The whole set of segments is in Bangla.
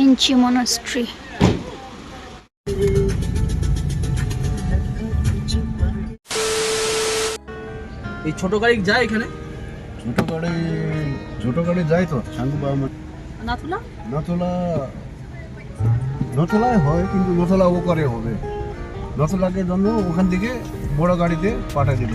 এনচি মনাস্ট্রি এই ছোট গাড়ি যায় এখানে? ছোট গাড়ি ছোট গাড়ি যায় তো সাঙ্গু বা নাথুলা? নথলা নথলায় হয় কিন্তু নথলা ও করে হবে। নথলাকে জন্য ওখান থেকে বড় গাড়িতে পাঠিয়ে দিল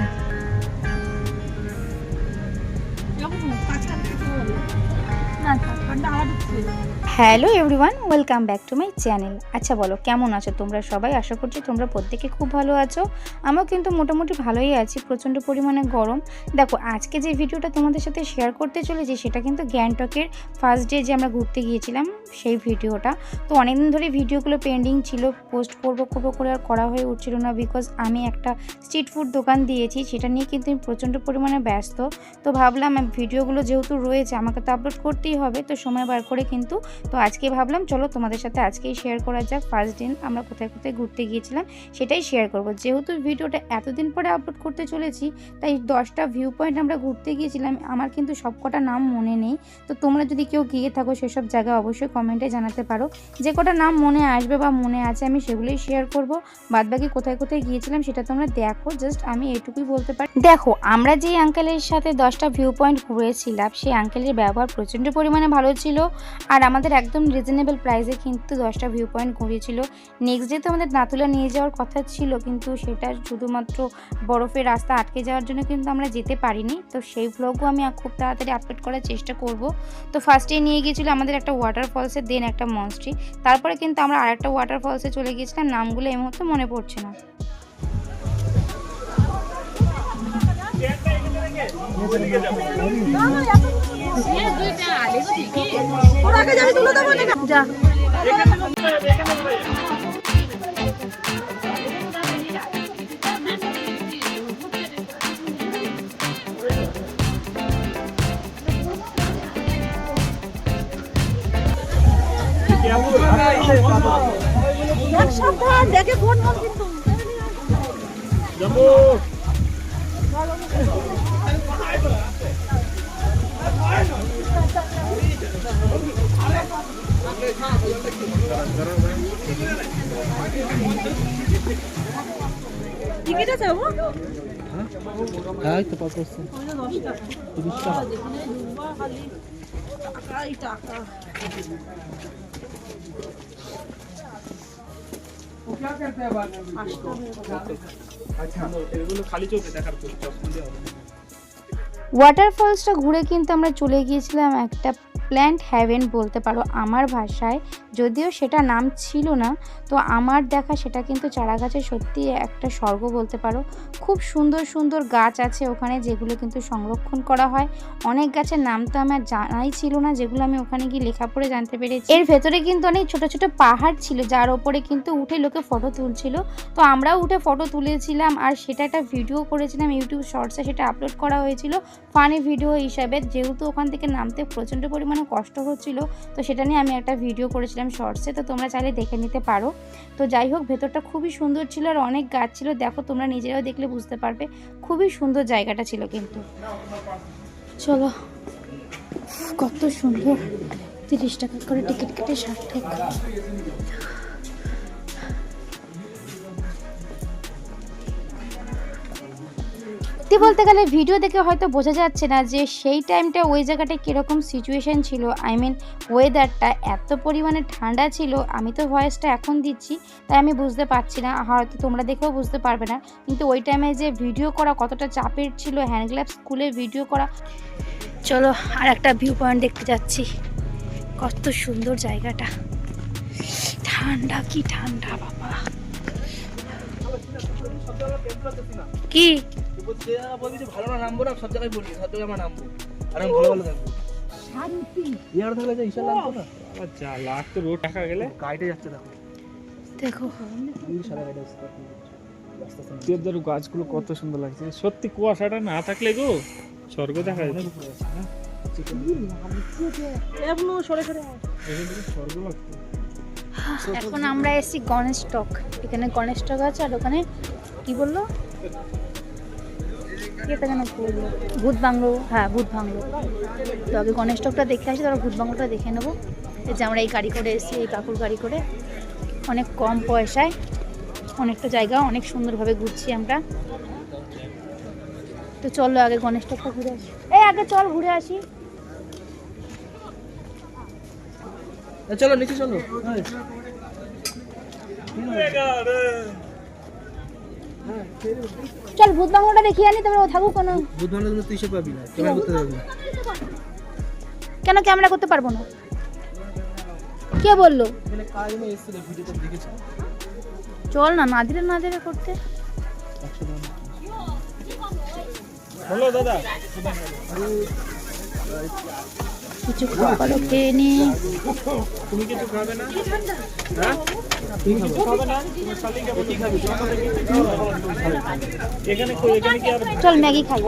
hello everyone, welcome back to my channel. আচ্ছা বলো, কেমন আছো তোমরা সবাই? আশা করছি তোমরা প্রত্যেকে খুব ভালো আছো। আমিও কিন্তু মোটামুটি ভালোই আছি, প্রচণ্ড পরিমাণে গরম। দেখো, আজকে যে ভিডিওটা তোমাদের সাথে শেয়ার করতে চলেছি, সেটা কিন্তু গ্যাংটকের ফার্স্ট ডে যে আমরা ঘুরতে গিয়েছিলাম, সেই ভিডিওটা। তো অনেকদিন ধরে ভিডিওগুলো পেন্ডিং ছিল পোস্ট করব করব করে আর করা হয়ে উঠছিল না বিকজ আমি একটা স্ট্রিট ফুড দোকান দিয়েছি, সেটা নিয়ে কিন্তু আমি প্রচণ্ড পরিমাণে ব্যস্ত। তো ভাবলাম, ভিডিওগুলো যেহেতু রয়েছে, আমাকে তো আপলোড করতেই হবে, তো সময় বার করে কিন্তু, তো আজকে ভাবলাম চলো তোমাদের সাথে আজকেই শেয়ার করা যাক। ফার্স্ট দিন আমরা কোথায় কোথায় ঘুরতে গিয়েছিলাম, সেটাই শেয়ার করব। যেহেতু ভিডিওটা এতদিন পরে আপলোড করতে চলেছি, তাই দশটা ভিউ পয়েন্ট আমরা ঘুরতে গিয়েছিলাম, আমার কিন্তু সবকটা নাম মনে নেই। তো তোমরা যদি কেউ গিয়ে থাকো সেসব জায়গায় অবশ্যই কমেন্টে জানাতে পারো। যে কটা নাম মনে আসবে বা মনে আছে আমি সেগুলোই শেয়ার করব। বাদবাকি কোথায় কোথায় গিয়েছিলাম সেটা তোমরা দেখো জাস্ট আমি এটুকুই বলতে পারি। দেখো, আমরা যে আঙ্কেলের সাথে দশটা ভিউ পয়েন্ট ঘুরেছিলাম, সেই আঙ্কেলের ব্যবহার প্রচণ্ড পরিমাণে ভালো ছিল আর আমাদের একদম রিজনেবল প্রাইসে কিন্তু দশটা ভিউ পয়েন্ট ঘুরিয়েছিল। নেক্সট ডে তো আমাদের নাতুলা নিয়ে যাওয়ার কথা ছিল, কিন্তু সেটা শুধুমাত্র বরফের রাস্তা আটকে যাওয়ার জন্য কিন্তু আমরা যেতে পারিনি। তো সেই ভ্লগও আমি খুব তাড়াতাড়ি আপলোড করার চেষ্টা করব। তো ফার্স্টে নিয়ে গিয়েছিল আমাদের একটা ওয়াটার ফলসে দেন একটা মনস্ট্রি তারপরে কিন্তু আমরা আরেকটা ওয়াটার ফলসে চলে গিয়েছিলাম। নামগুলো এই মুহূর্তে মনে পড়ছে না। এক সপ্তাহ দেখে ফোন কিন্তু টিকিট বাবু হ্যাঁ তো পাঁচ বছর। ওইটা দশ টাকা। তিরিশ টাকা। টাকাই টাকা এগুলো খালি চোখে দেখার তো চশমা দিয়ে হবে ওয়াটারফলসটা ঘুরে কিন্তু আমরা চলে গিয়েছিলাম একটা প্ল্যান্ট হ্যাভেন বলতে পারো আমার ভাষায়, যদিও সেটা নাম ছিল না, তো আমার দেখা সেটা কিন্তু চারা গাছের সত্যি একটা স্বর্গ বলতে পারো। খুব সুন্দর সুন্দর গাছ আছে ওখানে যেগুলো কিন্তু সংরক্ষণ করা হয়। অনেক গাছের নাম তো আমার জানাই ছিল না, যেগুলো আমি ওখানে গিয়ে লেখা পড়ে জানতে পেরেছি। এর ভেতরে কিন্তু অনেক ছোট ছোট পাহাড় ছিল, যার ওপরে কিন্তু উঠে লোকে ফটো তুলছিল। তো আমরাও উঠে ফটো তুলেছিলাম আর সেটা একটা ভিডিও করেছিলাম, ইউটিউব শর্টসে সেটা আপলোড করা হয়েছিল। ফানি ভিডিও হিসাবে, যেহেতু ওখান থেকে নামতে প্রচণ্ড পরিমাণে কষ্ট হচ্ছিল, তো সেটা নিয়ে আমি একটা ভিডিও করেছিলাম শর্টসে তো তোমরা চাইলে দেখে নিতে পারো। তো যাই হোক, ভেতরটা খুবই সুন্দর ছিল আর অনেক গাছ ছিল। দেখো, তোমরা নিজেরাও দেখলে বুঝতে পারবে, খুবই সুন্দর জায়গাটা ছিল কিন্তু। চলো, কত সুন্দর। তিরিশ টাকা করে টিকিট কেটে ষাট টাকা। সত্যি বলতে গেলে ভিডিও দেখে হয়তো বোঝা যাচ্ছে না যে সেই টাইমটা ওই জায়গাটায় কীরকম সিচুয়েশান ছিল। আই মিন ওয়েদারটা এত পরিমাণে ঠান্ডা ছিল, আমি তো ভয়েসটা এখন দিচ্ছি, তাই আমি বুঝতে পারছি না। হয়তো তোমরা দেখেও বুঝতে পারবে না, কিন্তু ওই টাইমে যে ভিডিও করা কতটা চাপের ছিল হ্যান্ড গ্লাভস খুলে ভিডিও করা। চলো আর একটা ভিউ পয়েন্ট দেখতে যাচ্ছি। কত সুন্দর জায়গাটা। ঠান্ডা কি ঠান্ডা, বাবা। কি? যে জায়গা বলবি যে ভালো না নামবো না সব জায়গায় বলবি সব জায়গায় আমরা নামবো। আর আমি ভালো ভালো থাকব। ইয়ার থাকলে যে ঈশান নামতো না? আবার যা লাখ তো রোড টাকা গেলে। গাড়িটা যাচ্ছে দেখো। দেবদারু গাছগুলো কত সুন্দর লাগছে। সত্যি কুয়াশাটা না থাকলে গো স্বর্গ দেখা আছে, হ্যাঁ। এখন আমরা এসেছি গণেশ টক। এখানে গণেশ টক আছে আর ওখানে কি বলল? এটা যেন ভূত বাংলো হ্যাঁ ভূত বাংলো তো আগে গণেশ টকটা দেখে আসি তারপর ভূত বাংলোটা দেখে নেব। যে আমরা এই গাড়ি করে এসেছি এই কাকুর গাড়ি করে। অনেক কম পয়সায় অনেকটা জায়গা অনেক সুন্দরভাবে ঘুরছি আমরা। তো চলো আগে গণেশ টকটা ঘুরে আসি। এই আগে চল ঘুরে আসি। চলো নিচে চলো। হ্যাঁ। চল ভূত বাংলোটা দেখিয়ে আনি তারপরে ও থাকুক কোনো। বুধ ভালো তুমি তুই সে পাবি না ক্যামেরা করতে পারবি না। কেন ক্যামেরা করতে পারব না? কে বলল? এখানে কাজ নিয়ে এসেছিল? ভিডিওটা দেখেছি? চল না নাদিরে করতে। বলো দাদা। কিছু খাবারও খেয়ে নি। তুমি কিছু খাবে না? হ্যাঁ? তুমি কিছু খাবে না। এখানে এখানে কি আর চল ম্যাগি খাই।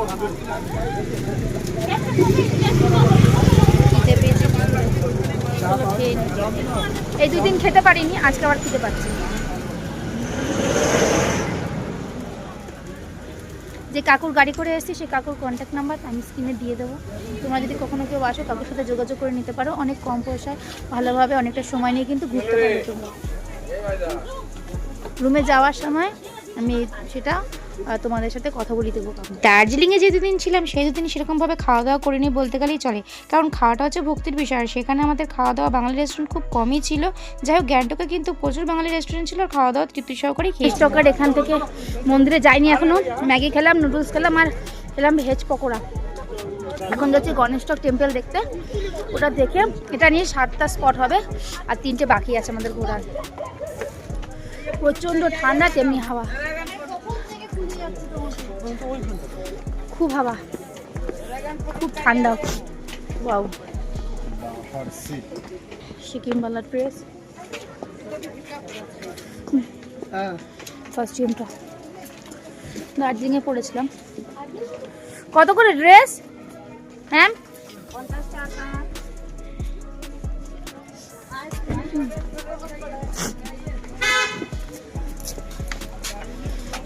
এই দুই দিন খেতে পারিনি আজকে আবার খেতে পারছি যে কাকুর গাড়ি করে এসেছি, সেই কাকুর কন্ট্যাক্ট নাম্বার আমি স্ক্রিনে দিয়ে দেবো। তোমরা যদি কখনো কেউ আসো, কাকুর সাথে যোগাযোগ করে নিতে পারো। অনেক কম পয়সায়, ভালোভাবে অনেকটা সময় নিয়ে কিন্তু ঘুরতে পারো তোমরা। রুমে যাওয়ার সময় আমি সেটা তোমাদের সাথে কথা বলি দেবো দার্জিলিংয়ে যে দুদিন ছিলাম সেই দুদিন সেরকমভাবে খাওয়া দাওয়া করিনি বলতে গেলেই চলে। কারণ খাওয়াটা হচ্ছে ভক্তির বিষয় আর সেখানে আমাদের খাওয়া দাওয়া বাঙালি রেস্টুরেন্ট খুব কমই ছিল। যাই হোক গ্যাংটকে কিন্তু প্রচুর বাঙালি রেস্টুরেন্ট ছিল আর খাওয়া দাওয়া তৃপ্তি সহকারে খেয়ে স্টকার এখান থেকে মন্দিরে যাইনি এখনও। ম্যাগি খেলাম নুডলস খেলাম আর খেলাম ভেজ পকোড়া। এখন যাচ্ছি গণেশ টক টেম্পল দেখতে। ওটা দেখে এটা নিয়ে সাতটা স্পট হবে আর তিনটে বাকি আছে আমাদের ঘোরার। প্রচণ্ড ঠান্ডা তেমনি হাওয়া। খুব হাওয়া। খুব ঠান্ডা। ওয়াও। সিকিমওয়ালা ড্রেস হ্যাঁ কস্টিউমটা দার্জিলিংয়ে পড়েছিলাম। কত করে ড্রেস হ্যাঁ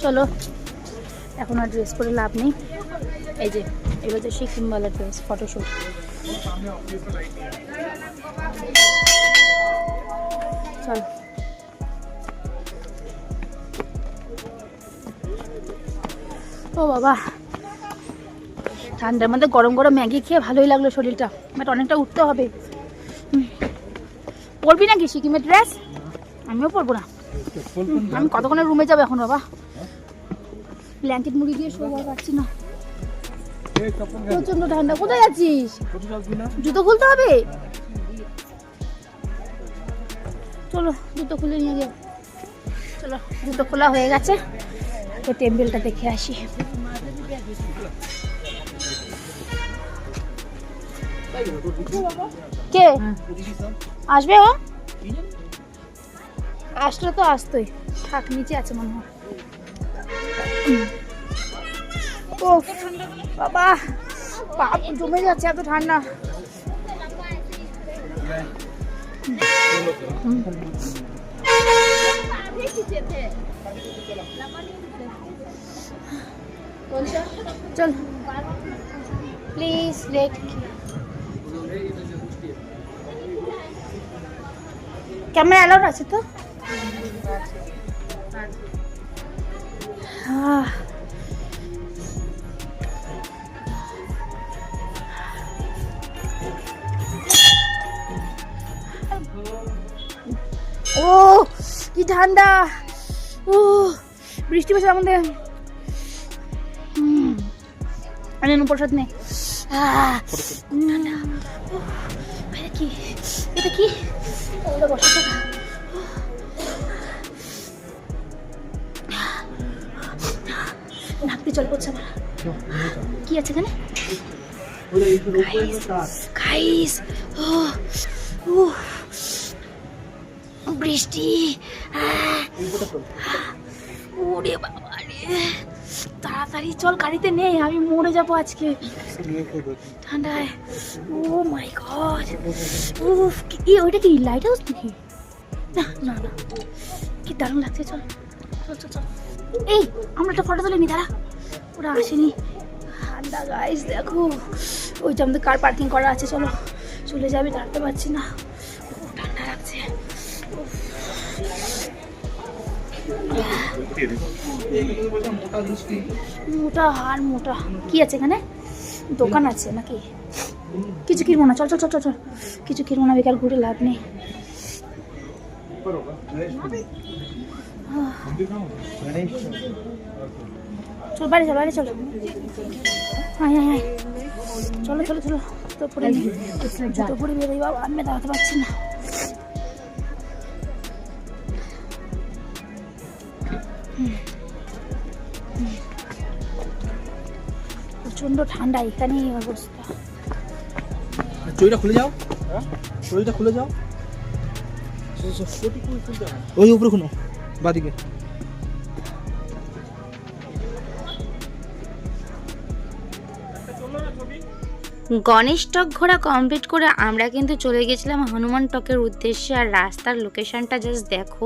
চলো। এখন আর ড্রেস পরে লাভ নেই। এই যে এবার যে সিকিমওয়ালা ড্রেস ফটোশ্যুট চলো। ও বাবা। ঠান্ডার মধ্যে গরম গরম ম্যাগি খেয়ে ভালোই লাগল শরীরটা। বাট অনেকটা উঠতে হবে। পরবি নাকি সিকিমের ড্রেস আমিও পরবো না। আমি কতক্ষণে রুমে যাব এখন বাবা? ব্ল্যাঙ্কেট মুড়ি দিয়ে শোবার পারছি না। প্রচণ্ড ঠান্ডা। কোথায় না? জুতো খুলতে হবে? চলো জুতো খুলে নিয়ে যাও চলো জুতো খোলা হয়ে গেছে। তো টেম্পেলটা দেখে আসি। কে? আসবে ও? আসলে তো আসতোই। থাক নিচে আছে মনে হয়। ও বাবা, বাপ জমে যাচ্ছে এত ঠান্ডা। চল। প্লিজ লেট ক্যামেরা অ্যালাউড আছে তো? আহ। ও কি ঠান্ডা। ও বৃষ্টি পড়ছে আমাদের। হুম আরে নো প্রসাদ নেই এটা কি? এটা কি? ওটা বসে নাকতে জল পড়ছে আমার। কি আছে এখানে? গাইস ও। বৃষ্টি। ওরে বাবা রে। তাড়াতাড়ি চল, গাড়িতে নেই, আমি মরে যাব আজকে। ঠান্ডায়। Oh my god. উফ, কি ওইটা কি লাইট হাউস নাকি? না না না। কি দারুণ লাগছে, চল চল চল চল। এই, আমরা একটা ফটো তুলে নি, দাঁড়া। ওরা আসেনি। ঠান্ডা গাইস দেখো। ওইটা আমাদের কার পার্কিং করা আছে, চলো। চলে যাবে, দাঁড়াতে পারছি না। ঠান্ডা লাগছে। মোটা দৃষ্টি মোটা। কি আছে এখানে? দোকান আছে নাকি? কিছু কিনবো না। চল চল চল চল চল। কিছু কিনবো না, বেকার ঘুরে লাভ নেই। চল বাইরে চল বাইরে চল। আয় আয় চলো চলো চলো। তো পরে জুতো পরে বেরোই বাবা। আমি দাঁড়াতে পারছি না। প্রচণ্ড ঠান্ডা এখানেই এই অবস্থা। চইটা খুলে যাও। চইটা খুলে যাও। ওই উপরে খুনো বাদিকে। গণেশ টক ঘোরা কমপ্লিট করে আমরা কিন্তু চলে গেছিলাম হনুমান টকের উদ্দেশ্যে। আর রাস্তার লোকেশনটা জাস্ট দেখো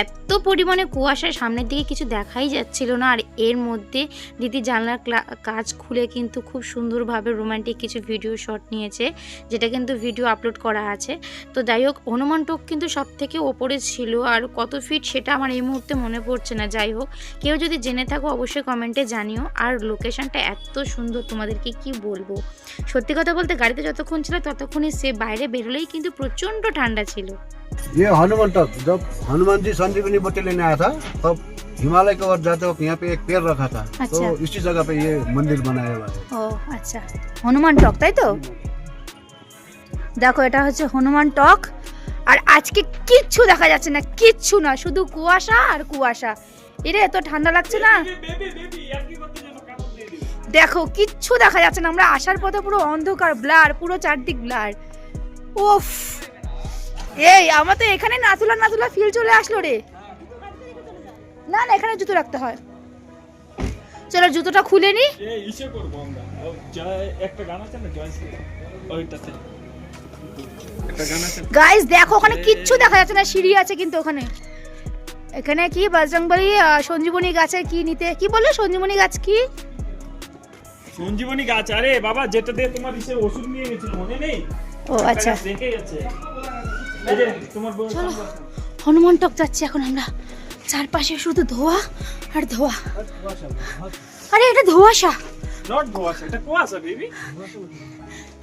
এত পরিমাণে কুয়াশা সামনের দিকে কিছু দেখাই যাচ্ছিল না, আর এর মধ্যে দিদি জানলার কাজ খুলে কিন্তু খুব সুন্দরভাবে রোমান্টিক কিছু ভিডিও শট নিয়েছে, যেটা কিন্তু ভিডিও আপলোড করা আছে। তো যাই হোক, হনুমান টক কিন্তু সব থেকে ওপরে ছিল, আর কত ফিট সেটা আমার এই মুহূর্তে মনে পড়ছে না। যাই হোক, কেউ যদি জেনে থাকো অবশ্যই কমেন্টে জানিও। আর লোকেশনটা এত সুন্দর, তোমাদেরকে কি বলব? সত্যি কথা বলতে গাড়িতে যতক্ষণ ছিল ততক্ষণই সে বাইরে বেরোলেই কিন্তু প্রচণ্ড ঠান্ডা ছিল। ये हनुमान टॉक जब हनुमान जी संजीवनी बोतल लेने आया था तब हिमालय के ओर जाते वक्त यहाँ पे एक पेड़ रखा था अच्छा। तो इसी जगह पे ये मंदिर बनाया हुआ है ও আচ্ছা হনুমান টক তাই তো দেখো এটা হচ্ছে হনুমান টক আর আজকে কিচ্ছু দেখা যাচ্ছে না কিচ্ছু না শুধু কুয়াশা আর কুয়াশা এরে এত ঠান্ডা লাগছে না বেবি বেবি আর কি করতে যাবো কাপড় দিয়ে দিবি দেখো কিচ্ছু দেখা যাচ্ছে না আমরা আসার পথে পুরো অন্ধকার ব্লার পুরো চারদিক ব্লার ওফ এই আমার তো এখানে নাতুলা নাতুলা ফিল চলে আসলো রে। না না এখানে জুতো রাখতে হয়। চলো জুতোটা খুলে নি। গাইস দেখো ওখানে কিচ্ছু দেখা যাচ্ছে না সিঁড়ি আছে কিন্তু ওখানে। এখানে কি বজরংবলী আহ, সঞ্জীবনী গাছের কি নিতে কি বললে সঞ্জীবনী গাছ কি? সঞ্জীবনী গাছ আরে বাবা যেটা দিয়ে তোমার ওষুধ নিয়ে গেছিল মনে নেই? ও আচ্ছা। দেখে গেছে। চলো হনুমান টক যাচ্ছি এখন আমরা। চারপাশে শুধু ধোয়া আর ধোয়া। আরে এটা ধোয়াশা। নট ধোয়াশা এটা কুয়াশা বেবি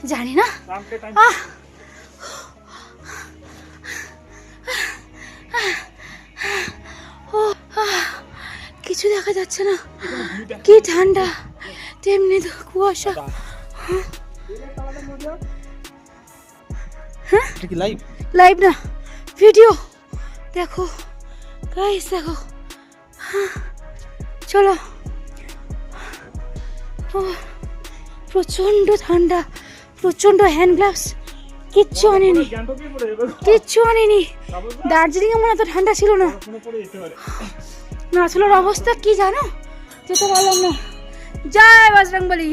জানি না। আহ! কিছু দেখা যাচ্ছে না। কি ঠান্ডা। তেমনি তো কুয়াশা। হ্যাঁ? কি লাইভ লাইভ না ভিডিও। দেখো গাইস দেখো। হ্যাঁ, চলো। ও প্রচণ্ড ঠান্ডা প্রচণ্ড হ্যান্ড গ্লাভস কিচ্ছু আনিনি। কিচ্ছু আনিনি। দার্জিলিংয়ে মনে এত ঠান্ডা ছিল না। পারে নাচলের অবস্থা কি জানো? যেতে পারলাম না। জয় বজরংবলী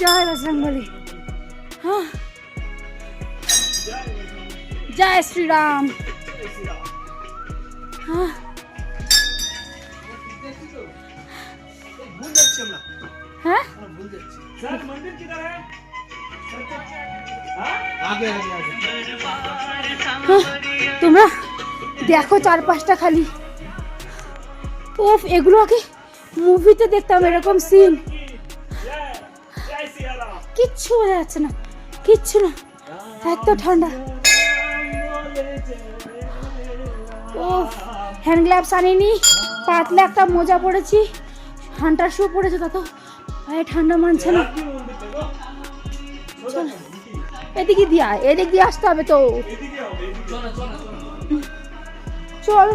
জয় বজরংবলী হ্যাঁ। জয় শ্রীরাম। হ্যাঁ।, হ্যাঁ? হ্যাঁ। তোমরা দেখো চারপাশটা খালি। ওফ এগুলো আগে মুভিতে দেখতাম এরকম সিন কিচ্ছু বোঝা যাচ্ছে না, কিচ্ছু না। এত ঠান্ডা। ও হ্যান্ড গ্লাভস আনিনি, পাতলা একটা মোজা পরেছি হান্টার শু পরেছে তত পায়ে ঠান্ডা মানছে না। চল, এদিকে দিয়া, এদিক দিয়ে আসতে হবে তো। চল।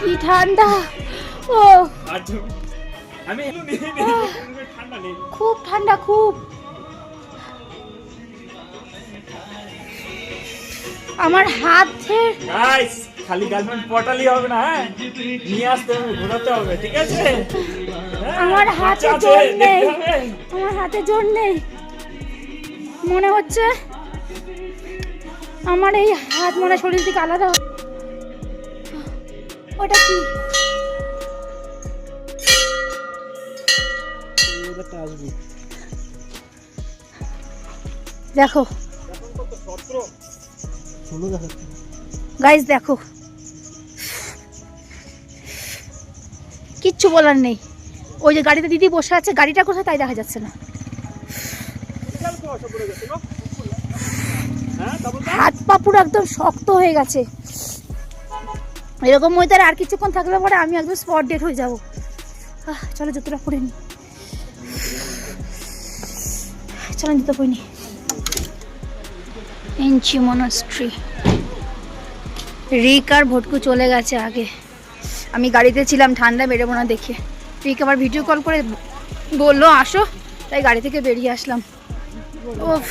কি ঠান্ডা। আমি খুব ঠান্ডা খুব আমার হাতের গাইস খালি গার্লফ্রেন্ড পটালি হবে না হ্যাঁ? নিয়ে আসতে হবে ঘোরাতে হবে ঠিক আছে? হ্যাঁ, আমার হাতে জোর নেই। আমার হাতে জোর নেই। মনে হচ্ছে আমার এই হাত মনে শরীর থেকে আলাদা ওটা কি? দেখো। গাইস দেখো। কিচ্ছু বলার নেই। ওই যে গাড়িতে দিদি বসে আছে, গাড়িটা কোথায়? তাই দেখা যাচ্ছে না। হাত পা পুরো একদম শক্ত হয়ে গেছে। এরকম ওয়েদার আর কিছুক্ষণ থাকলে পরে আমি একদম স্পট ডেট হয়ে যাব। চলো জুতোটা পরে নি চলো জুতো পরে নি এনচি মনস্ট্রি রিক আর ভটকু চলে গেছে আগে। আমি গাড়িতে ছিলাম, ঠান্ডা বেরোবো না দেখে। রিক আবার ভিডিও কল করে বলল, আসো। তাই গাড়ি থেকে বেরিয়ে আসলাম। ওফ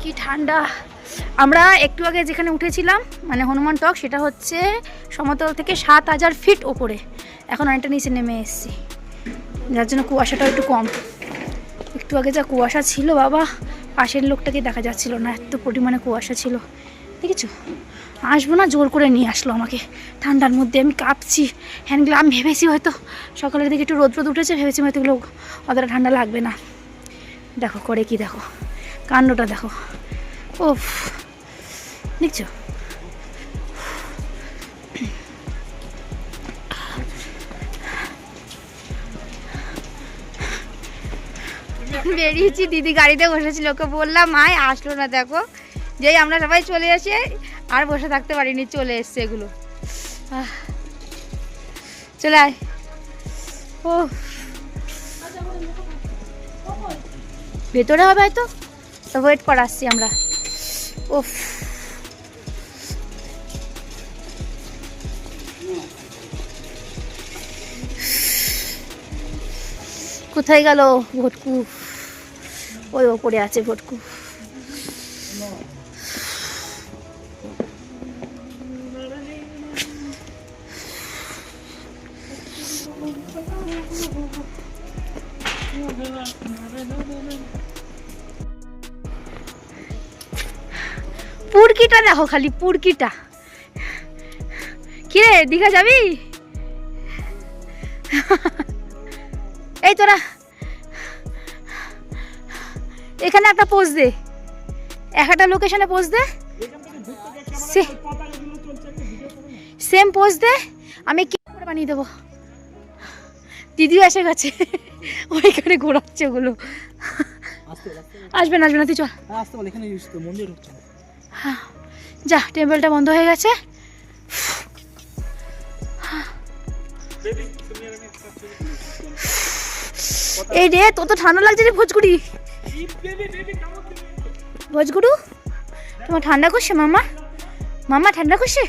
কি ঠান্ডা। আমরা একটু আগে যেখানে উঠেছিলাম মানে হনুমান টক, সেটা হচ্ছে সমতল থেকে সাত হাজার ফিট ওপরে এখন অনেকটা নিচে নেমে এসেছি। যার জন্য কুয়াশাটাও একটু কম। একটু আগে যা কুয়াশা ছিল বাবা, পাশের লোকটাকে দেখা যাচ্ছিল না, এত পরিমাণে কুয়াশা ছিল। দেখেছ? আসব না, জোর করে নিয়ে আসলো আমাকে। ঠান্ডার মধ্যে আমি কাঁপছি। হ্যান্ডগুলো আমি ভেবেছি হয়তো সকালের দিকে একটু রোদ রোদ উঠেছে, ভেবেছি হয়তো এগুলো অতটা ঠান্ডা লাগবে না। দেখো, করে কি দেখো? কাণ্ডটা দেখো। ওফ দেখছ? বেরিয়েছি, দিদি গাড়িতে বসেছিল, ওকে বললাম মায় আসলো না, দেখো। যেই আমরা সবাই চলে এসে আর বসে থাকতে পারিনি, চলে এসছে এগুলো। চলে আয়। ও ভেতরে হবে হয়তো? তো ওয়েট করে, আসছি আমরা। ওফ কোথায় গেল ভটকু ওই ওপরে আছে ভটকু। পুরকিটা দেখো খালি পুরকিটা। কিরে দীঘা যাবি? এই তোরা। এখানে একটা পোজ দে। এক একটা লোকেশনে পোজ দে। সে- সেম পোজ দে। আমি কি করে বানিয়ে দেবো? দিদিও এসে গেছে। ওইখানে ঘোরাচ্ছে ওগুলো। আসবেন বল, আসতে বল। আসবে না তুই চল। হ্যাঁ, না। যা টেম্পলটা বন্ধ হয়ে গেছে। বেবি তুমি আর আমি একটা ছবি এই রে তো ঠান্ডা লাগছে রে ভোজগুড়ি ভোজগুড়ু তোমার ঠান্ডা করছে মামা? মামা ঠান্ডা করছে?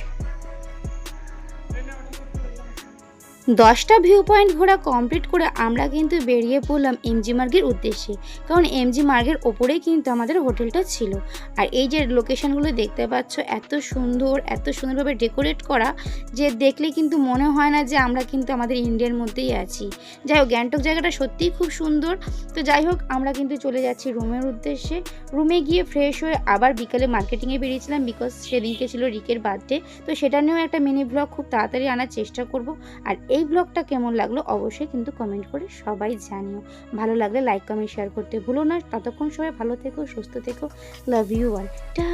দশটা ভিউ পয়েন্ট ঘোরা কমপ্লিট করে আমরা কিন্তু বেরিয়ে পড়লাম এমজি মার্গের উদ্দেশ্যে। কারণ এমজি মার্গের ওপরেই কিন্তু আমাদের হোটেলটা ছিল। আর এই যে লোকেশনগুলো দেখতে পাচ্ছ, এত সুন্দর, এত সুন্দরভাবে ডেকোরেট করা, যে দেখলে কিন্তু মনে হয় না যে আমরা কিন্তু আমাদের ইন্ডিয়ার মধ্যেই আছি। যাই হোক, গ্যাংটক জায়গাটা সত্যিই খুব সুন্দর। তো যাই হোক, আমরা কিন্তু চলে যাচ্ছি রুমের উদ্দেশ্যে। রুমে গিয়ে ফ্রেশ হয়ে আবার বিকালে মার্কেটিংয়ে বেরিয়েছিলাম বিকজ সেদিনকে ছিল রিকের বার্থডে তো সেটা নিয়েও একটা মিনি ব্লগ খুব তাড়াতাড়ি আনার চেষ্টা করব। আর এই ব্লগটা কেমন লাগল অবশ্যই কিন্তু কমেন্ট করে সবাই জানিও। ভালো লাগলে লাইক কমেন্ট শেয়ার করতে ভুলো না। ততক্ষণ সবাই ভালো থেকো, সুস্থ থেকো। লাভ ইউ টা টা